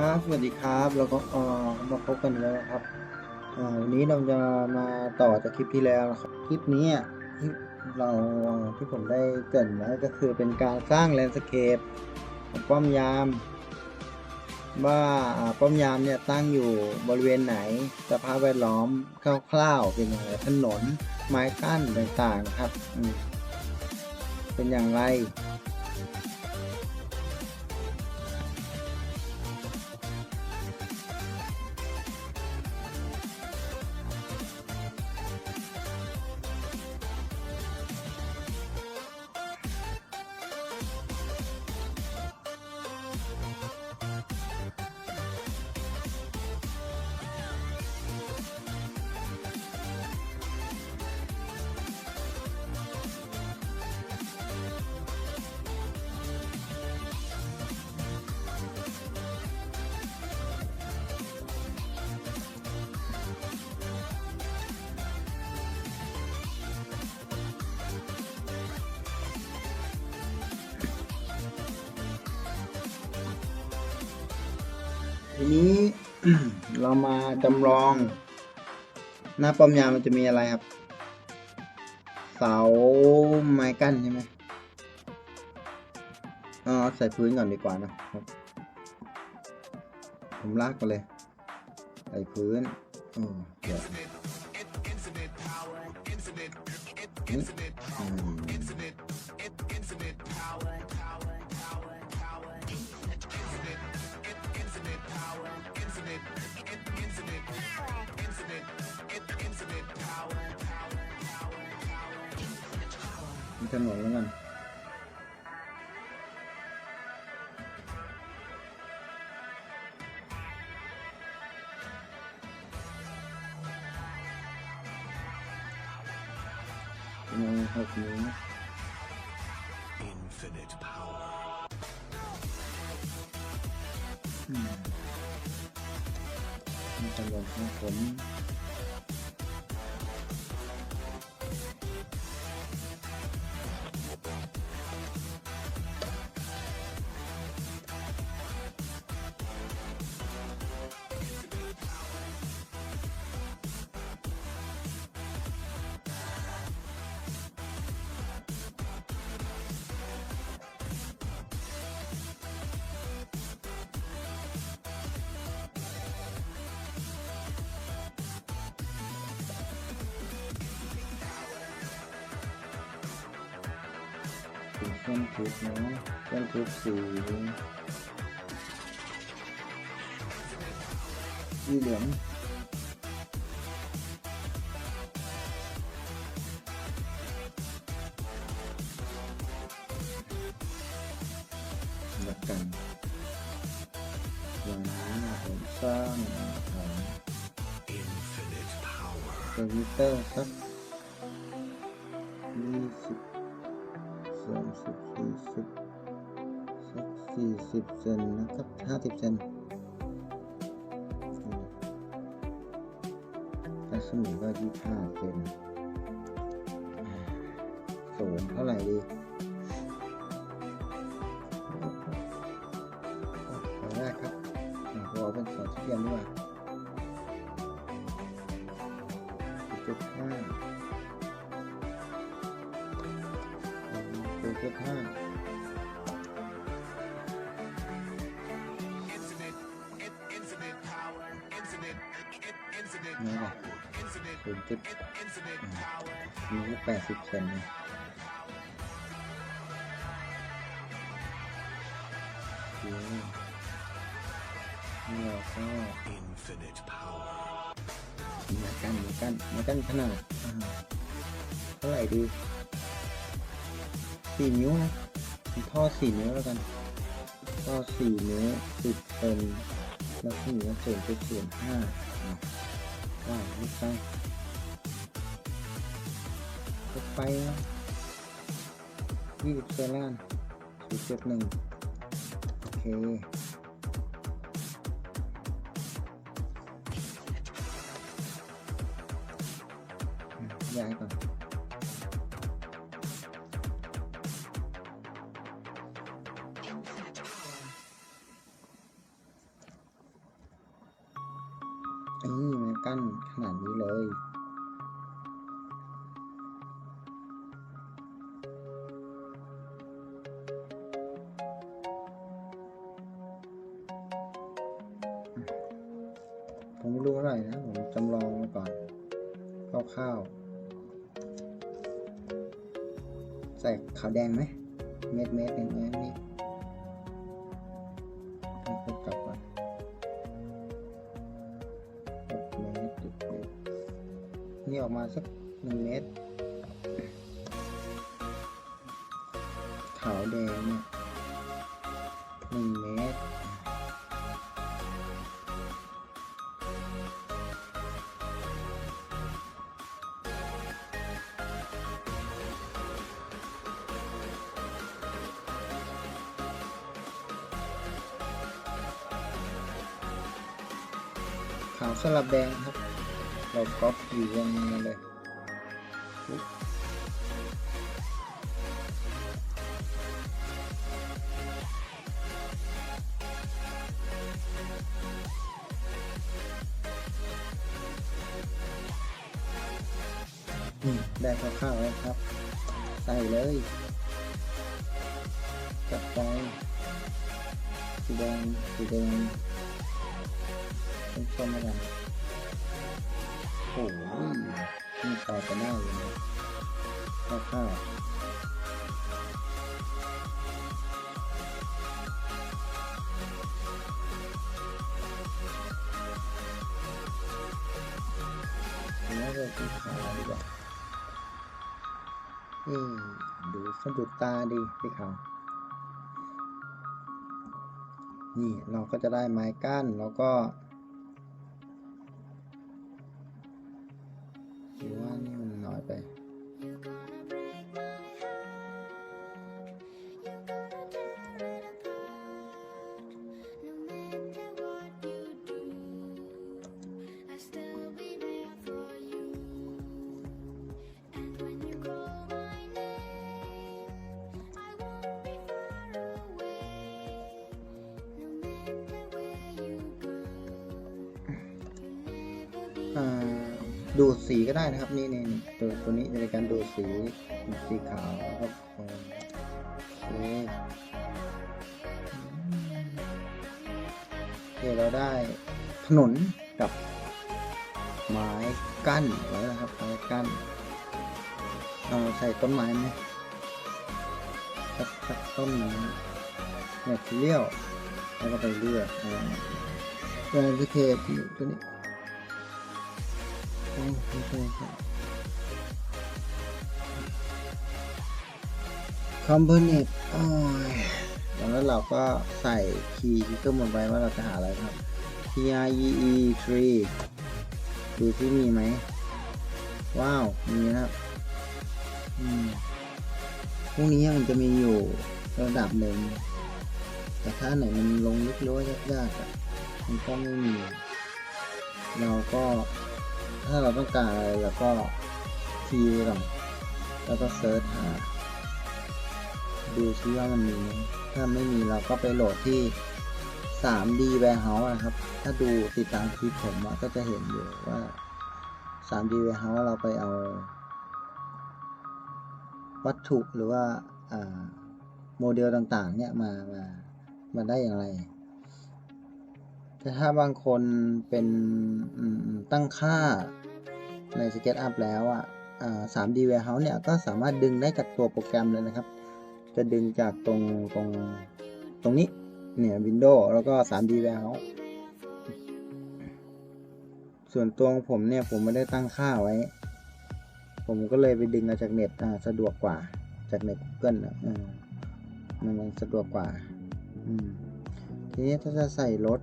ครับสวัสดีครับแล้วก็เออมาพบกันแล้วนะครับวันนี้เราจะมาต่อจากคลิปที่แล้วนะครับคลิปนี้ที่เราที่ผมได้เกรินไว้ก็คือเป็นการสร้างแลนด์สเคปของป้อมยามว่าป้อมยามเนี่ยตั้งอยู่บริเวณไหนสภาพแวดล้อมคร่าวๆเป็นอย่างไรถนนไม้กั้นต่างๆครับเป็นอย่างไร ทีนี้เรามาจำลอง หน้าป้อมยามมันจะมีอะไรครับ เสาไม้กั้นใช่ไหมอ๋อใส่พื้นก่อนดีกว่านะผมลากกันเลย ใส่พื้นอ๋อเดี๋ยว มีถนนแสีเส้นทึบนะเส้นทึบสีสีเหลืองแล้วกันอย่างนี้ผมสร้างของ Infinite power. คอมพิวเตอร์สักยี่สิบ สามสิบสี่สิบสักสี่สิบเซนนะครับห้าสิบเซนรัศมีก็ยี่ห้าเซนสูงเท่าไหร่ดี ดสิบเซนนะโอเคนี่เราก็ Infinite power. มากันมากันมากันขนาดอ่าเท่าไหร่ดีสี่นิ้วนะมีท่อสี่นิ้วแล้วกันท่อสี่นิ้วสิบเซนแล้วที่เหลือศูนย์จุดศูนย์ห้าอะว่าไม่ไปจะ ไปนะยี่สิบเซนล้านศูนย์จุดหนึ่งโอเคย้ายก่อนนี่มันกั้นขนาดนี้เลย แดงไหมเม็ดเม็ดอย่างนะนี่ ขาวสลับแดงครับ เราก๊อปอยู่วงมาเลย ได้เลยนะข้าวๆแล้วก็สีขาวดีกว่านี่ดูสะดุดตาดีสีขานี่เราก็จะได้ไม้กั้นแล้วก็ ดูดสีก็ได้นะครับ นี่นี่ตัวตัวนี้จะเป็นการดูดสีสีขาวแล้วก็โอเคโอเคเราได้ถนนกับไม้กั้นไว้นะครับไม้กั้นเอาใส่ต้นไม้ไหมสักสักต้นนึงเนี่ยทีเลี้ยวแล้วก็ไปเลือกอ่าตัวนี้เทปตัวนี้ ไม่ใช่ครับ คอมโพเนตโอ้ยแล้วเราก็ใส่คีย์ที่ขึ้นบนไว้ว่าเราจะหาอะไรครับ T R E E 3ดูที่มีไหม ว้าว มีนะครับอืมพวกนี้มันจะมีอยู่ระดับหนึ่ง แต่ถ้าไหนมันลงลึกหรือว่ายากๆอะมันก็ไม่มี เราก็ ถ้าเราต้องการอะไรเราก็คีย์ก่อนแล้วก็เซิร์ชหา ดูซิว่ามันมีไหมถ้าไม่มีเราก็ไปโหลดที่ 3D Warehouse นะครับ ถ้าดูติดตามคลิปผมก็จะเห็นอยู่ว่า 3D Warehouse เราไปเอา วัตถุหรือว่าอ่าโมเดลต่างๆ เนี่ยมามามาได้อย่างไร แต่ถ้าบางคนเป็นตั้งค่าใน SketchUp แล้วอะอ่า 3D Warehouse เนี่ยก็สามารถดึงได้จากตัวโปรแกรมเลยนะครับ จะดึงจากตรงตรงตรงนี้เนี่ย Windows แล้วก็ 3D Warehouse ส่วนตัวของผมเนี่ยผมไม่ได้ตั้งค่าไว้ ผมก็เลยไปดึงมาจากเน็ตสะดวกกว่าจากเน็ต Google อะมันสะดวกกว่าทีนี้ถ้าจะใส่รถ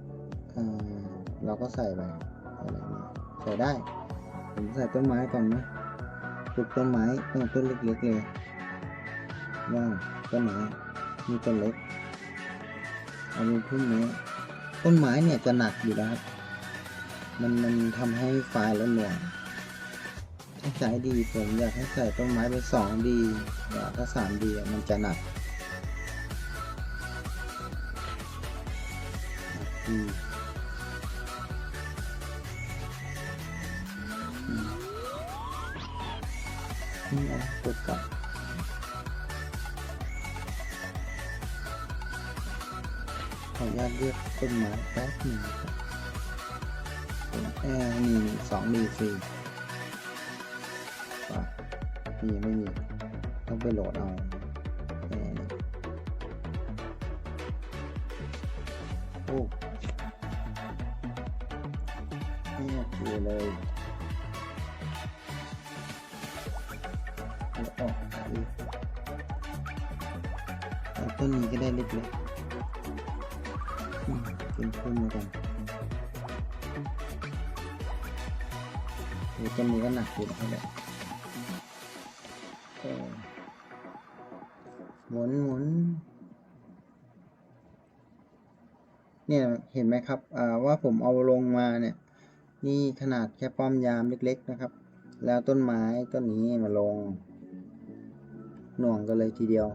เราก็ใส่ไปอะไรเงี้ยใส่ได้ ผมใส่ต้นไม้ก่อนนะปลูกต้นไม้ต้นต้นเล็กๆเลยว้าต้นไม้มีต้นเล็กเอาเป็นพุ่มไม้ต้นไม้เนี่ยจะหนักอยู่แล้วครับมันมันทำให้ไฟล์ละหน่วงถ้าใช้ดีผมอยากให้ใส่ต้นไม้เป็นสองดีถ้าสามดีมันจะหนักหนั นี่ไงกดกลับขออนุญาตเลือกต้นไม้แป๊บหนึ่งครับแอร์มีสองดีสี่ป่ะนี่ไม่มีต้องไปโหลดเอา เป็นพุ่มเหมือนกันโอ้ต้นนี้ก็หนักอยู่นะครับเนี่ยหมุนหมุนเนี่ยเห็นไหมครับว่าผมเอาลงมาเนี่ย นี่ขนาดแค่ป้อมยามเล็ก ๆนะครับ แล้วต้นไม้ต้นนี้มาลง หน่วงกันเลยทีเดียว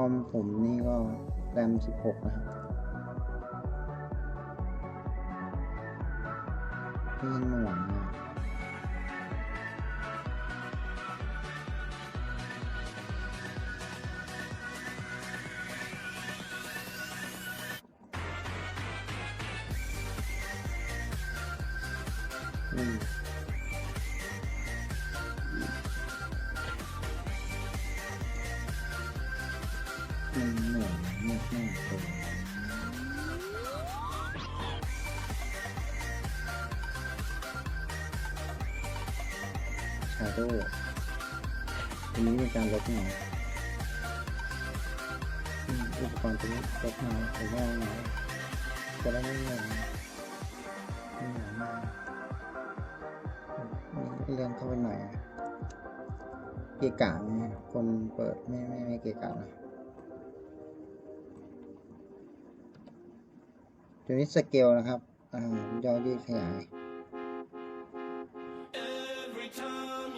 คอมผมนี่ก็แรม 16 นะครับก็ยังหน่วงนะอืม การลบเงาอืมอุปกรณ์ตัวนี้ลบเงาหรือว่าเงาจะได้ไม่เหนื่อยไม่เหนื่อยมากเลื่อนเข้าไปหน่อยอะเกะกะไหมคนเปิดไม่ไม่ไม่เกะกะนะตัวนี้สเกลนะครับ อ่าย่อยืดขยาย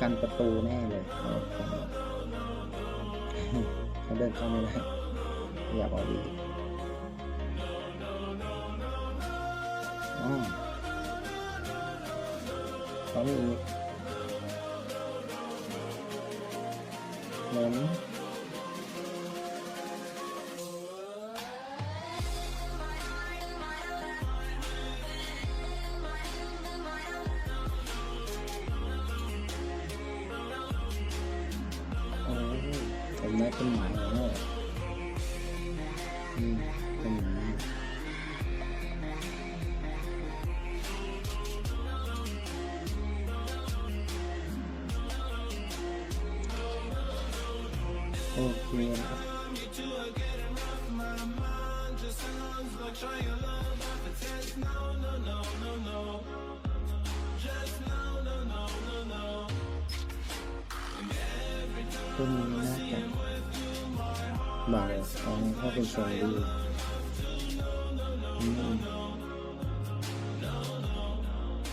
กันประตูแน่เลยเขาเดินเข้าไม่ได้อยากออกดีเขามีอีกหมือน ผมได้ต้นไม้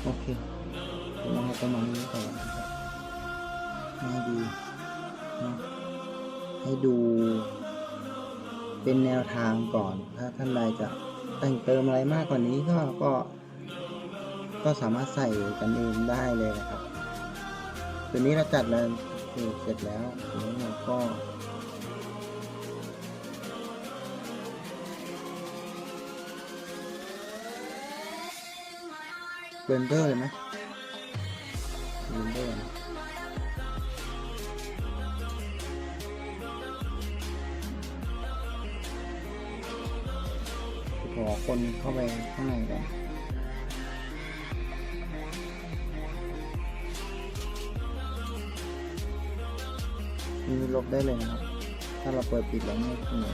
โอเคมเอาประมาณนี้ก่อนนะครับให้ดูนะให้ดู เป็นแนวทางก่อน ถ้าท่านใดจะแต่งเติมอะไรมากกว่านี้ก็ก็ ก็สามารถใส่กันเองได้เลยนะครับตัวนี้เราจัดแล้วเสร็จแล้วแล้วเราก็ เบนเดอร์เลยไหมเบนเดอร์ขอคนเข้าไปข้างในก่อนมีลบได้เลยนะครับ ถ้าเราเปิดปิดแล้วไม่ขึ้นเล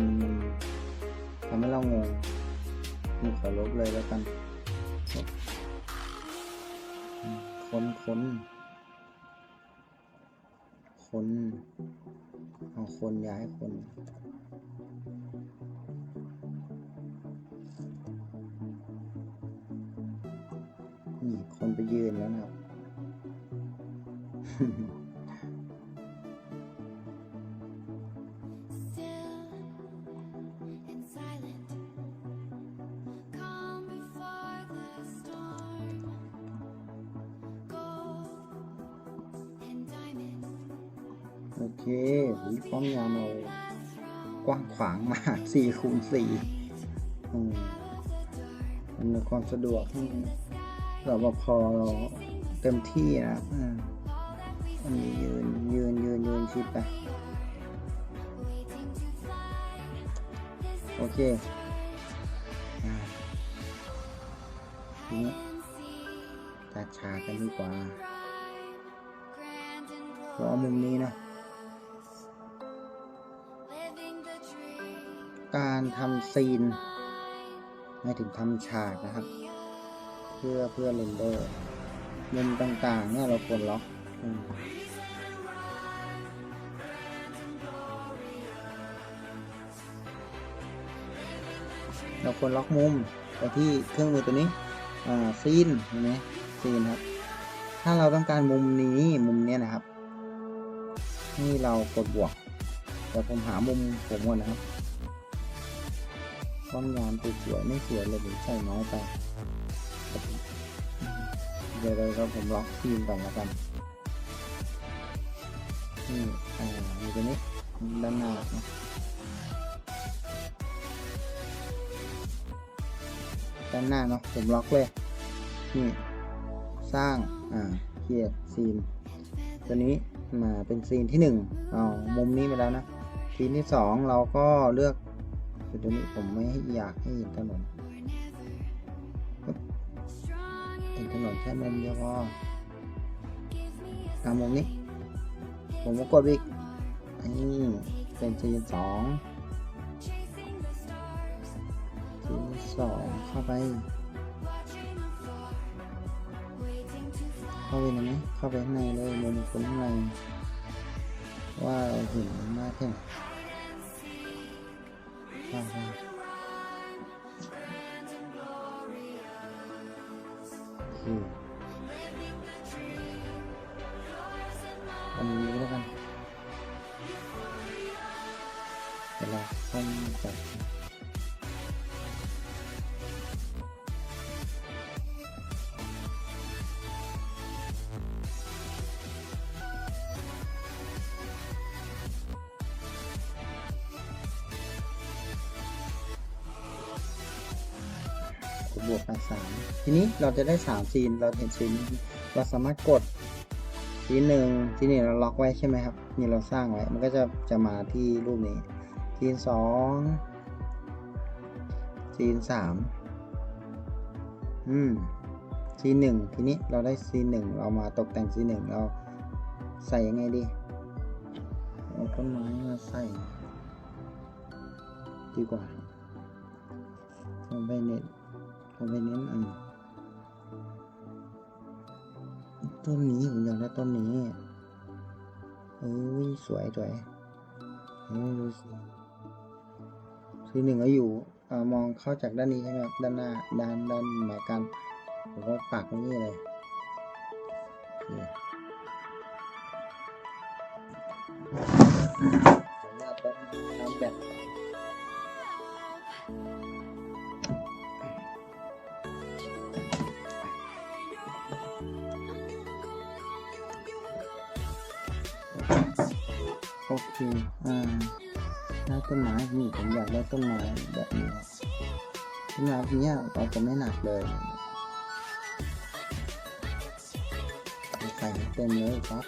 มันมันทำให้เรางงนี่ขอลบเลยแล้วกันคนคนคนเอาคนย้ายคนนี่คนไปยืนแล้วนะครับ โอเคหุยป้อมยามเรากว้างขวางมากสี่คูณสี่อืมันมีความสะดวกให้รปภเราเต็มที่นะอันนี้ยืนยืนยืนยืนชิดไปโอเคอ่าทีนี้ and see, ตัดฉากกันดีกว่าราเอมุมนี้นะ การทำซีนหมายถึงทำฉากนะครับ เพื่อเพื่อเรนเดอร์มุมต่างๆเนี่ยเราควรล็อกเราควรล็อกมุมไปที่เครื่องมือตัวนี้อ่าซีนเห็นไหมซีนครับ ถ้าเราต้องการมุมนี้มุมเนี้ยนะครับ นี่เรากดบวกแต่ผมหามุมผมก่อนนะครับ ความงามสวยไม่สวยเลยผมใส่น้อยไปเดี๋ยวเราผมล็อกซีนก่อนแล้วกันนี่อ่าอยู่ตรงนี้ด้านหน้านะด้านหน้าเนาะผมล็อกเลยนี่สร้างอ่าเกียร์ซีนตัวนี้มาเป็นซีนที่หนึ่งเอามุมนี้ไปแล้วนะซีนที่สองเราก็เลือก เดี๋ยวนี้ผมไม่ให้อยากให้เห็นถนนเห็นถนนแค่มุมเดียวพอตามมุมนี้ ผมก็กดอีกอันนี้เป็นซีนสองซีนสองเข้าไป เข้าไปในนี้เข้าไปข้างในเลยมุมคนข้างในว่าเราเห็นมากแค่ไหน ว่ บวกกันสามทีนี้เราจะได้สามซีนเราเห็นซีนเราสามารถกดซีนหนึ่งซีนหนี้เราล็อกไว้ใช่ไหมครับนี่เราสร้างไว้มันก็จะจะมาที่รูปนี้ซีนสองซีนสามอืมซีนหนึ่งทีนี้เราได้ซีนหนึ่งเรามาตกแต่งซีนหนึ่งเราใส่ยังไงดีเอาต้นไม้มาใส่ดีกว่าผมไปเน้น ผมไปเน้นอันต้นนี้ผมอยากได้ต้นนี้เอ้ยสวยสวยเอ้ยทีหนึ่งก็อยู่อมองเข้าจากด้านนี้ใช่ไหมด้านหน้าด้านด้านหมายการผมก็ปักนี่เลยอ แล้วต้นไม้แบบนี้ต้นไม้เนี้ยเราจะไม่หนักเลยใส่เต็มเลยครับ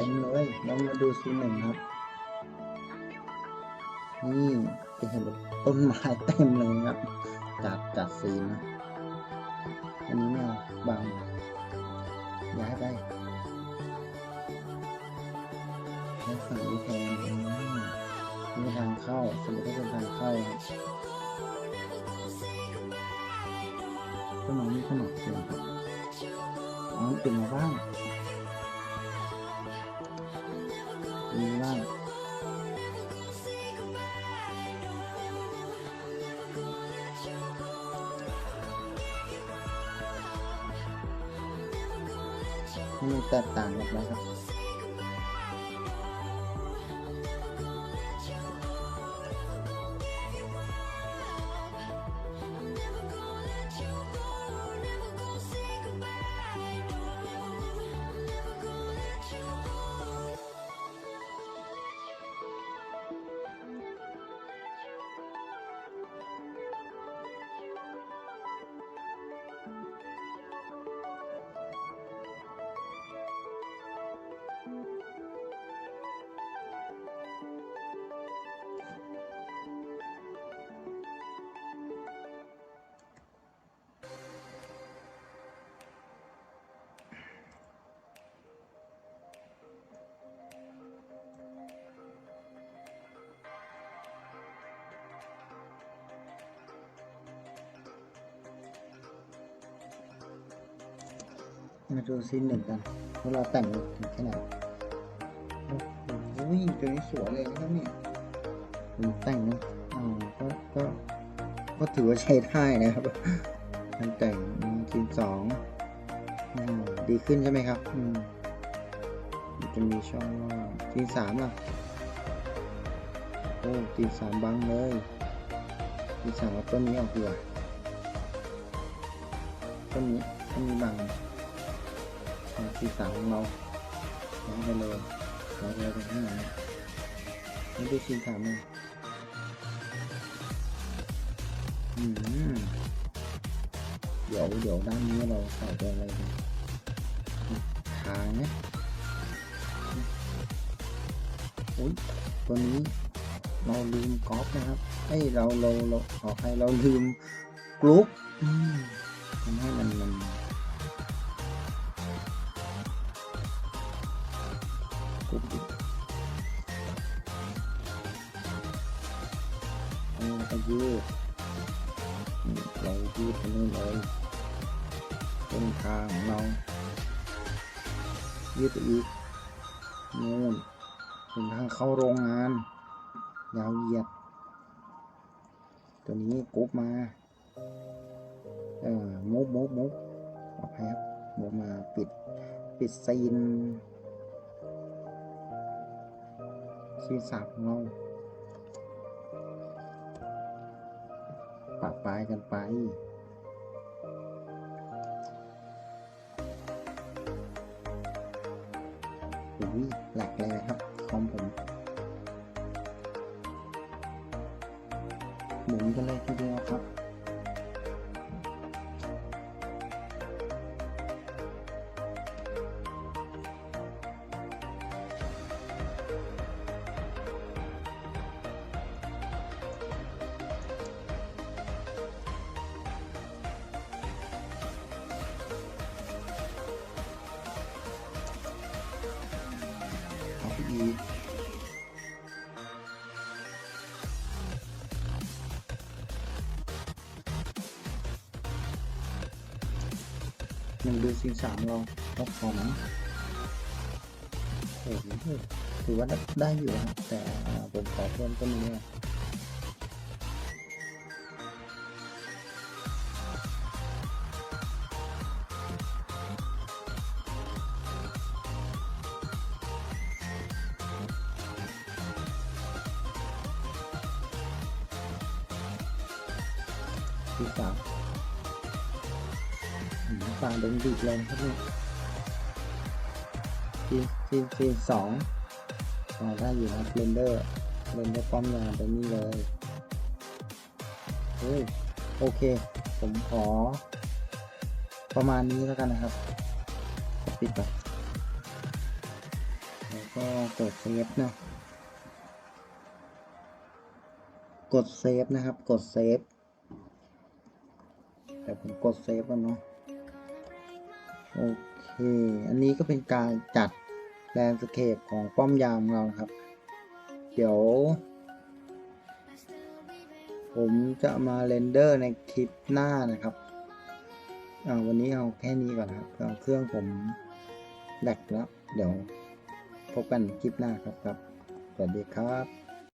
ต็มเลยเรามาดูซีนหนึ่งครับ นี่จะเห็นต้นไม้เต็มเลยครับ จัดจัดซีนะอันนี้เนี่ยบางย้ายไปแล้วฝั่งนี้แทนมนี่ทางเข้า สมมติว่าเป็นทางเข้าครับต้นมนี่ขนาดเดียวครับอ๋อเป็นมาบ้าง มีแตกต่างออกไปครับ มาดูซีนหนึ่งกันว่าเราแต่งถึงแค่ไหนโอ้โหตัวนี้สวยเลยนะครับเนี่ยผมแต่งนะอ่าก็ก็ก็ถือว่าใช้ได้นะครับการแต่งซีนสองอืมดีขึ้นใช่ไหมครับอืมจะมีช่องว่างซีนสามล่ะโอ้ซีนสามบังเลยซีนสามเอาต้นนี้ออกดีกว่าต้นนี้ต้นนี้บัง สีสามของเราย้าไปเลยย้ายไปเลยตรงข้างหลังนี่ดูสีสามเลยอืมเดี๋ยวเดี๋ยวด้านนี้เราใส่ไปอะไรดีทางนะอุ้ยตัวนี้เราลืมกอล์ฟนะครับเอ้ยเราเราเราขอให้เราลืมกรุ๊ปทำให้มันมัน ไปอีกนู่นเป็นทางเข้าโรงงาน ยาวเหยียด ตัวนี้กรุ๊ปมา เออมุกมุกมุกออกแพ็บมุกมาปิด ปิดซีนซีนสามของเราปะปลายกันไป หลกเลยนะครับของผม หนึ่งเดือนสี่สามเราก็พอมั้งโอ้โหถือว่าได้อยู่นะแต่ผมขอเพิ่มต้นนี้ ฟังดนดีเลยครับเนี่ยซีซีซีสองอ๋อได้อยู่นะเรนเดอร์เรนเดอร์ป้อมยามไปนี่เลยเฮ้ยโอเค ผมขอ ประมาณนี้แล้วกันนะครับ ปิดไปโอก็กดเซฟนะกดเซฟนะครับ กดเซฟแต่ผมกดเซฟแล้วเนาะ โอเค อันนี้ก็เป็นการจัดแลนด์สเคปของป้อมยามเราครับ เดี๋ยว ผมจะมาเรนเดอร์ในคลิปหน้านะครับอ่าวันนี้เอาแค่นี้ก่อนครับเเครื่องผมแหลกแล้ว เดี๋ยวพบกันคลิปหน้าครับครับ สวัสดีครับ